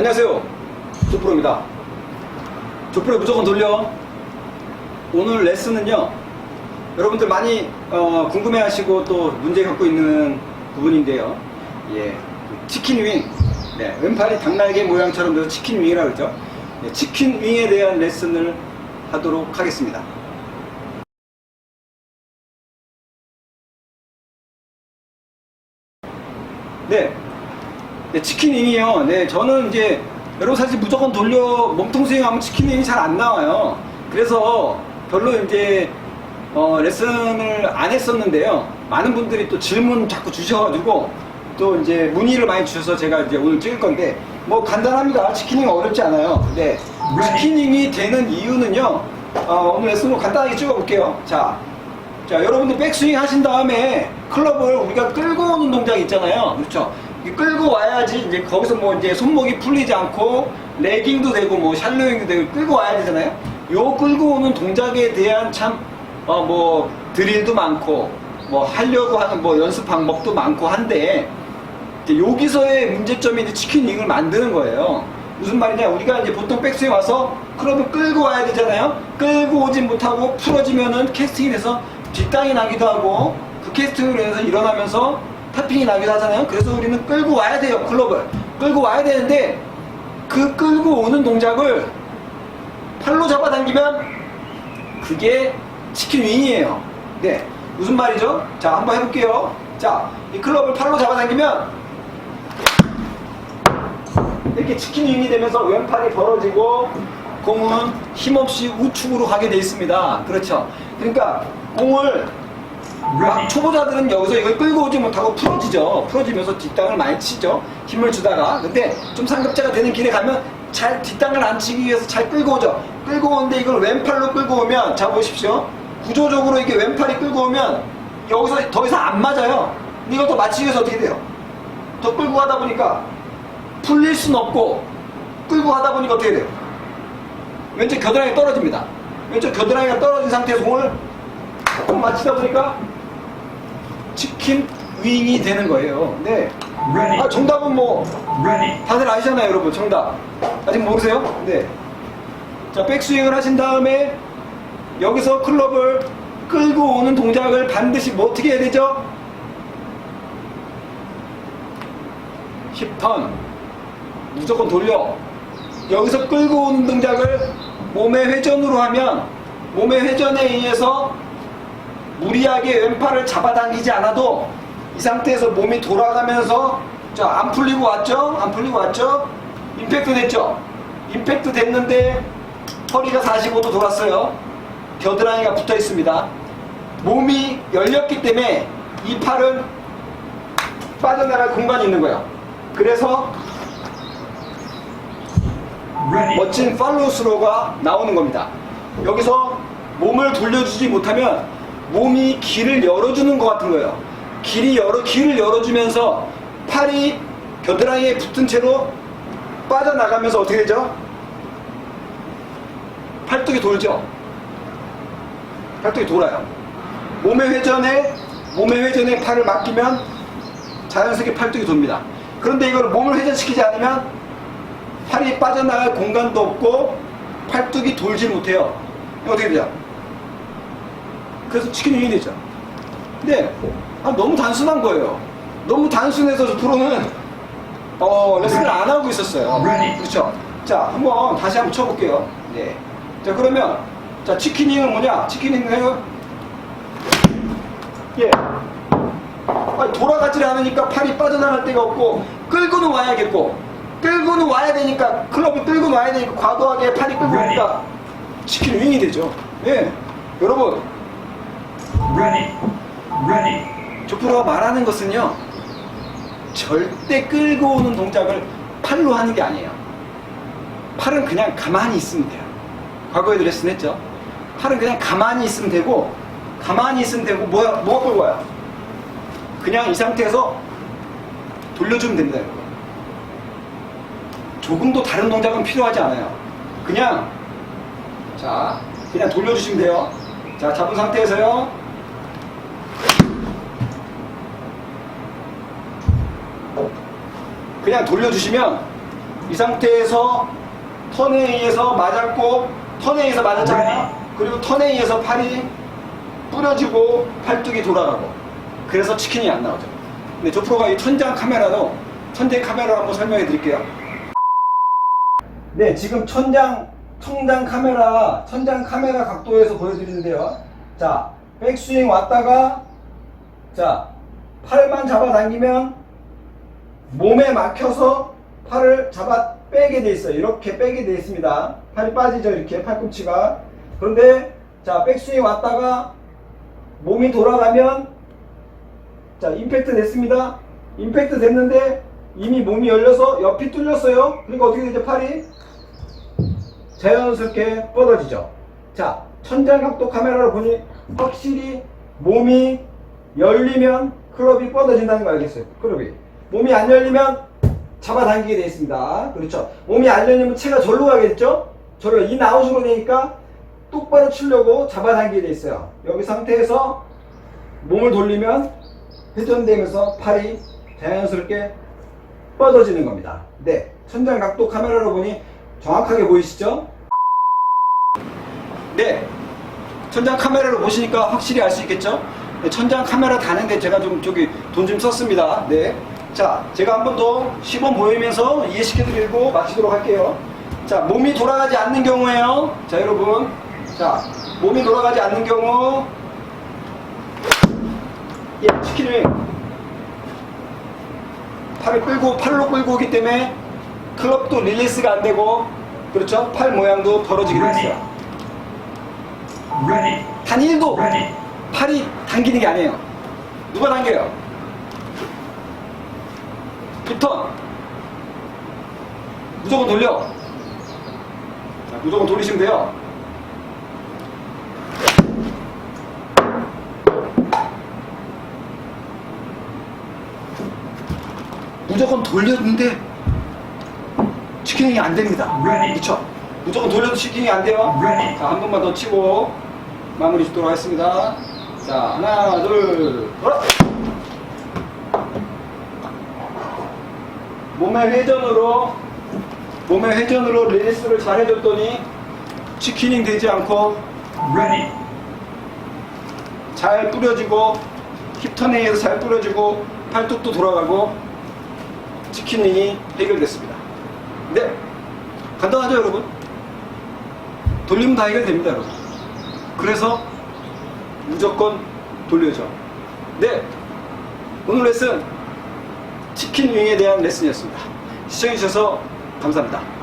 안녕하세요. 조프로입니다. 조프로 무조건 돌려. 오늘 레슨은요. 여러분들 많이 어, 궁금해하시고 또 문제 갖고 있는 부분인데요. 예, 치킨 윙. 네, 왼팔이 닭날개 모양처럼 돼서 치킨 윙이라고 그러죠. 예, 치킨 윙에 대한 레슨을 하도록 하겠습니다. 네, 치킨윙이요. 네, 저는 이제 여러분 사실 무조건 돌려 몸통 스윙하면 치킨윙이 잘 안 나와요. 그래서 별로 이제 어, 레슨을 안 했었는데요. 많은 분들이 또 질문 자꾸 주셔가지고 또 이제 문의를 많이 주셔서 제가 이제 오늘 찍을 건데 뭐 간단합니다. 치킨윙 어렵지 않아요. 네, 치킨윙이 되는 이유는요. 어, 오늘 레슨으로 간단하게 찍어볼게요. 자, 자, 여러분들 백스윙 하신 다음에 클럽을 우리가 끌고 오는 동작 있잖아요. 그렇죠? 이 끌고 와야지 이제 거기서 뭐 이제 손목이 풀리지 않고 레깅도 되고 뭐 샬로잉도 되고 끌고 와야 되잖아요. 요 끌고 오는 동작에 대한 참 어 뭐 드릴도 많고 뭐 하려고 하는 뭐 연습 방법도 많고 한데 여기서의 문제점이 이제 치킨 윙을 만드는 거예요. 무슨 말이냐? 우리가 이제 보통 백스윙 와서 클럽을 끌고 와야 되잖아요. 끌고 오진 못하고 풀어지면은 캐스팅이 돼서 뒷땅이 나기도 하고 그 캐스팅으로 인해서 일어나면서 타핑이 나기도 하잖아요. 그래서 우리는 끌고 와야 돼요. 클럽을 끌고 와야 되는데 그 끌고 오는 동작을 팔로 잡아당기면 그게 치킨 윙이에요. 네. 무슨 말이죠? 자, 한번 해볼게요. 자, 이 클럽을 팔로 잡아당기면 이렇게 치킨 윙이 되면서 왼팔이 벌어지고 공은 힘없이 우측으로 가게 돼 있습니다. 그렇죠. 그러니까 공을 막 초보자들은 여기서 이걸 끌고 오지 못하고 풀어지죠. 풀어지면서 뒷땅을 많이 치죠. 힘을 주다가. 근데 좀 상급자가 되는 길에 가면 잘 뒷땅을 안 치기 위해서 잘 끌고 오죠. 끌고 오는데 이걸 왼팔로 끌고 오면 자 보십시오. 구조적으로 이게 왼팔이 끌고 오면 여기서 더 이상 안 맞아요. 근데 이걸 더 맞추기 위해서 어떻게 돼요? 더 끌고 가다 보니까 풀릴 순 없고 끌고 가다 보니까 어떻게 돼요? 왼쪽 겨드랑이 떨어집니다. 왼쪽 겨드랑이가 떨어진 상태에서 공을 조금 맞히다 보니까 치킨 윙이 되는 거예요. 네. 아, 정답은 뭐 다들 아시잖아요, 여러분. 정답. 아직 모르세요? 네. 자, 백스윙을 하신 다음에 여기서 클럽을 끌고 오는 동작을 반드시 뭐 어떻게 해야 되죠? 힙턴. 무조건 돌려. 여기서 끌고 오는 동작을 몸의 회전으로 하면 몸의 회전에 의해서 무리하게 왼팔을 잡아당기지 않아도 이 상태에서 몸이 돌아가면서 자, 안 풀리고 왔죠? 안 풀리고 왔죠? 임팩트 됐죠? 임팩트 됐는데 허리가 45도 돌았어요. 겨드랑이가 붙어 있습니다. 몸이 열렸기 때문에 이 팔은 빠져나갈 공간이 있는 거예요. 그래서 멋진 팔로우 스로가 나오는 겁니다. 여기서 몸을 돌려주지 못하면 몸이 길을 열어주는 것 같은 거예요. 길이 열어, 길을 열어주면서 팔이 겨드랑이에 붙은 채로 빠져나가면서 어떻게 되죠? 팔뚝이 돌죠? 팔뚝이 돌아요. 몸의 회전에, 몸의 회전에 팔을 맡기면 자연스럽게 팔뚝이 돕니다. 그런데 이걸 몸을 회전시키지 않으면 팔이 빠져나갈 공간도 없고 팔뚝이 돌지 못해요. 어떻게 되죠? 그래서 치킨 윙이 되죠. 근데 아, 너무 단순한 거예요. 너무 단순해서 프로는 어, 레슨을 안 하고 있었어요. 그렇죠. 자, 한번 다시 한번 쳐볼게요. 네. 자, 그러면 자 치킨윙은 뭐냐? 치킨윙은 예. 아니, 돌아가질 않으니까 팔이 빠져나갈 데가 없고 끌고는 와야겠고 끌고는 와야 되니까 클럽을 끌고 와야 되니까 과도하게 팔이 끌고 오니까 치킨 윙이 되죠. 예. 여러분 Ready. Ready. 조프로가 말하는 것은요 절대 끌고 오는 동작을 팔로 하는 게 아니에요. 팔은 그냥 가만히 있으면 돼요. 과거에도 레슨했죠. 팔은 그냥 가만히 있으면 되고 가만히 있으면 되고 뭐야 뭐가 끌고 와요? 그냥 이 상태에서 돌려주면 됩니다. 여러분. 조금도 다른 동작은 필요하지 않아요. 그냥 자 그냥 돌려주시면 돼요. 자 잡은 상태에서요. 그냥 돌려주시면 이 상태에서 턴에 의해서 맞았고 턴에 의해서 맞았잖아요. 그리고 턴에 의해서 팔이 뿌려지고 팔뚝이 돌아가고 그래서 치킨이 안 나오죠. 근데 조 프로가 이 천장 카메라로 천장 카메라로 한번 설명해 드릴게요. 네, 지금 천장 천장 카메라 천장 카메라 각도에서 보여드리는데요. 자, 백스윙 왔다가 자 팔만 잡아당기면 몸에 막혀서 팔을 잡아 빼게 돼 있어요. 이렇게 빼게 돼 있습니다. 팔이 빠지죠. 이렇게 팔꿈치가. 그런데 자 백스윙 왔다가 몸이 돌아가면 자 임팩트 됐습니다. 임팩트 됐는데 이미 몸이 열려서 옆이 뚫렸어요. 그러니까 어떻게 되죠? 팔이 자연스럽게 뻗어지죠. 자, 천장 각도 카메라로 보니 확실히 몸이 열리면 클럽이 뻗어진다는 거 알겠어요? 클럽이. 몸이 안 열리면 잡아당기게 되어 있습니다. 그렇죠. 몸이 안 열리면 채가 절로 가겠죠? 절로 인아웃으로 되니까 똑바로 치려고 잡아당기게 되어 있어요. 여기 상태에서 몸을 돌리면 회전되면서 팔이 자연스럽게 뻗어지는 겁니다. 네. 천장 각도 카메라로 보니 정확하게 보이시죠? 네. 천장 카메라로 보시니까 확실히 알 수 있겠죠? 네, 천장 카메라 다는데 제가 좀 저기 돈 좀 썼습니다. 네. 자, 제가 한 번 더 시범 보이면서 이해시켜 드리고 마치도록 할게요. 자, 몸이 돌아가지 않는 경우에요. 자, 여러분. 자, 몸이 돌아가지 않는 경우. 예, 치킨을 팔을 끌고 팔로 끌고 오기 때문에 클럽도 릴리스가 안 되고 그렇죠? 팔 모양도 벌어지게 돼 있어요. Ready. 단 1도 Ready. 팔이 당기는 게 아니에요. 누가 당겨요? 부턴 무조건 돌려. 자, 무조건 돌리시면 돼요. 무조건 돌렸는데 치킨이 안 됩니다. 그렇죠? 무조건 돌려도 치킨이 안 돼요. 자, 한 번만 더 치고 마무리 짓도록 하겠습니다. 자, 하나, 둘, 돌아! 몸의 회전으로, 몸의 회전으로 릴리스를 잘 해줬더니 치키닝 되지 않고 Ready. 잘 뿌려지고 힙턴에 의해서 잘 뿌려지고 팔뚝도 돌아가고 치키닝이 해결됐습니다. 네. 간단하죠, 여러분? 돌리면 다 해결됩니다, 여러분. 그래서 무조건 돌려줘. 네. 오늘 레슨 치킨 윙에 대한 레슨이었습니다. 시청해주셔서 감사합니다.